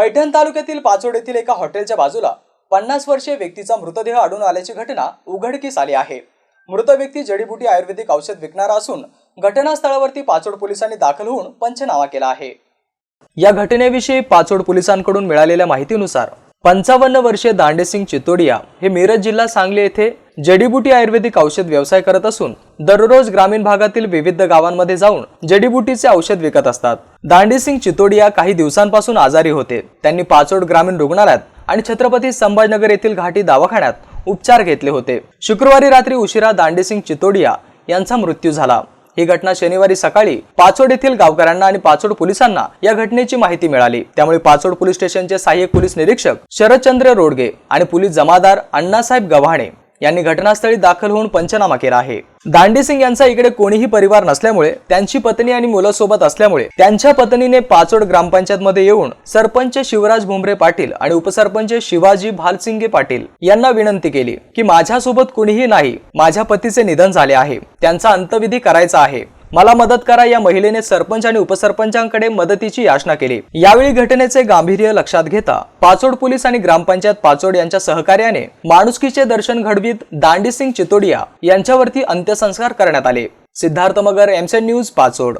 पैठण तालुक्यातील पाचोड येथील एका हॉटेलच्या बाजूला पन्नास वर्षीय व्यक्तीचा मृतदेह आढळून आल्याची घटना उघडकीस आली आहे. मृत व्यक्ती जडीबुटी आयुर्वेदिक औषध विकणारा असून घटनास्थळावरती पाचोड पोलिसांनी दाखल होऊन पंचनामा केला आहे. या घटनेविषयी पाचोड पोलिसांकडून मिळालेल्या माहितीनुसार पंचावन्न वर्षीय दांडेसिंग चितोडिया हे मिरज जिल्हा सांगली येथे जडीबुटी आयुर्वेदिक औषध व्यवसाय करत असून दररोज ग्रामीण भागातील विविध गावांमध्ये जाऊन जडीबुटीचे औषध विकत असतात. दांडेसिंग चितोडिया काही दिवसांपासून आजारी होते. त्यांनी पाचोड ग्रामीण रुग्णालयात आणि छत्रपती संभाजनगर येथील घाटी दवाखान्यात उपचार घेतले होते. शुक्रवारी रात्री उशिरा दांडेसिंग चितोडिया यांचा मृत्यू झाला. ही घटना शनिवारी सकाळी पाचोड येथील गावकऱ्यांना आणि पाचोड पोलिसांना या घटनेची माहिती मिळाली. त्यामुळे पाचोड पोलीस स्टेशनचे सहाय्यक पोलीस निरीक्षक शरदचंद्र रोडगे आणि पोलीस जमादार अण्णासाहेब गव्हाणे यांनी घटनास्थळी दाखल होऊन पंचनामा केला आहे. दांडी सिंग यांचा इकडे कोणीही परिवार नसल्यामुळे त्यांची पत्नी आणि मुलं सोबत असल्यामुळे त्यांच्या पत्नीने पाचोड ग्रामपंचायत मध्ये येऊन सरपंच शिवराज भुमरे पाटील आणि उपसरपंच शिवाजी भालसिंगे पाटील यांना विनंती केली की माझ्यासोबत कुणीही नाही माझ्या पतीचे निधन झाले आहे त्यांचा अंतविधी करायचा आहे. मला मदत करा या महिलेने सरपंच आणि उपसरपंचांकडे मदतीची याचना केली. यावेळी घटनेचे गांभीर्य लक्षात घेता पाचोड पोलीस आणि ग्रामपंचायत पाचोड यांच्या सहकार्याने माणुसकीचे दर्शन घडवीत दांडीसिंग चितोडिया यांच्यावरती अंत्यसंस्कार करण्यात आले. सिद्धार्थ मगर एमसेन न्यूज पाचोड.